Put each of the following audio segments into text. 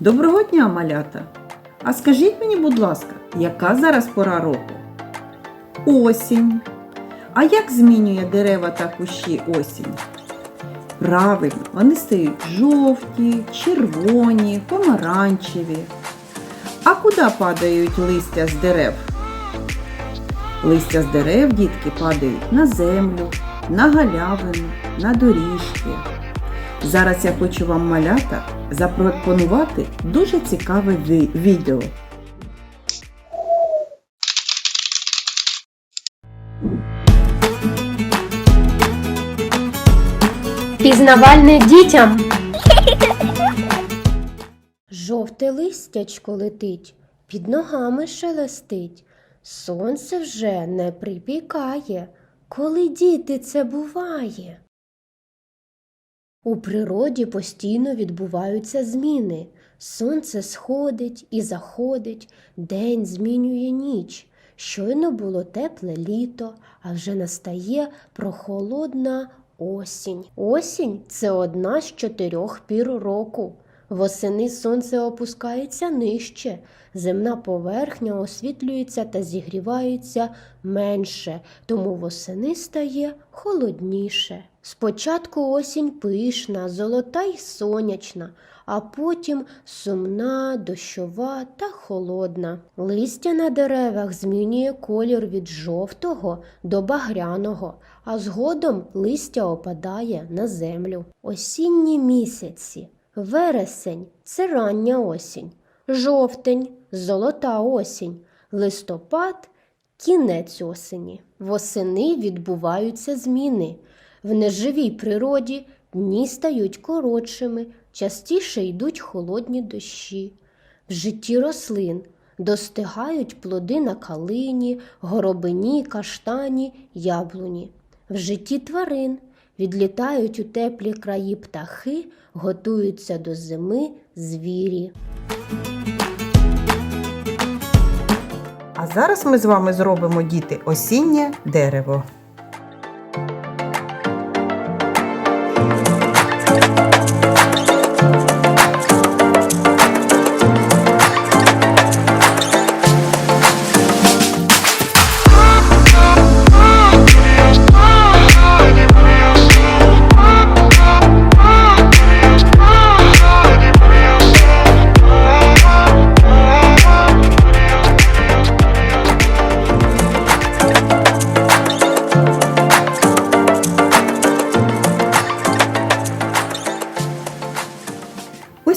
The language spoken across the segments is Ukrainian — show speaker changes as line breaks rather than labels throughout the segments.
Доброго дня, малята! А скажіть мені, будь ласка, яка зараз пора року? Осінь. А як змінює дерева та кущі осінь? Правильно, вони стають жовті, червоні, помаранчеві. А куди падають листя з дерев? Листя з дерев, дітки, падають на землю, на галявину, на доріжки. Зараз я хочу вам малята запропонувати дуже цікаве відео.
Пізнавальне дітям. Жовте листячко летить, під ногами шелестить. Сонце вже не припікає, коли діти це буває. У природі постійно відбуваються зміни. Сонце сходить і заходить, день змінює ніч. Щойно було тепле літо, а вже настає прохолодна осінь. Осінь це одна з чотирьох пір року. Восени сонце опускається нижче, земна поверхня освітлюється та зігрівається менше, тому восени стає холодніше. Спочатку осінь пишна, золота й сонячна, а потім сумна, дощова та холодна. Листя на деревах змінює колір від жовтого до багряного, а згодом листя опадає на землю. Осінні місяці. Вересень це рання осінь, жовтень золота осінь, листопад кінець осені. Восени відбуваються зміни. В неживій природі дні стають коротшими, частіше йдуть холодні дощі. В житті рослин достигають плоди на калині, горобині, каштані, яблуні. В житті тварин відлітають у теплі краї птахи, готуються до зими звірі.
А зараз ми з вами зробимо діти осіннє дерево.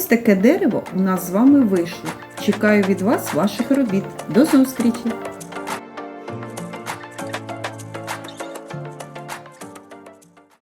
Ось таке дерево у нас з вами вийшло. Чекаю від вас ваших робіт. До зустрічі!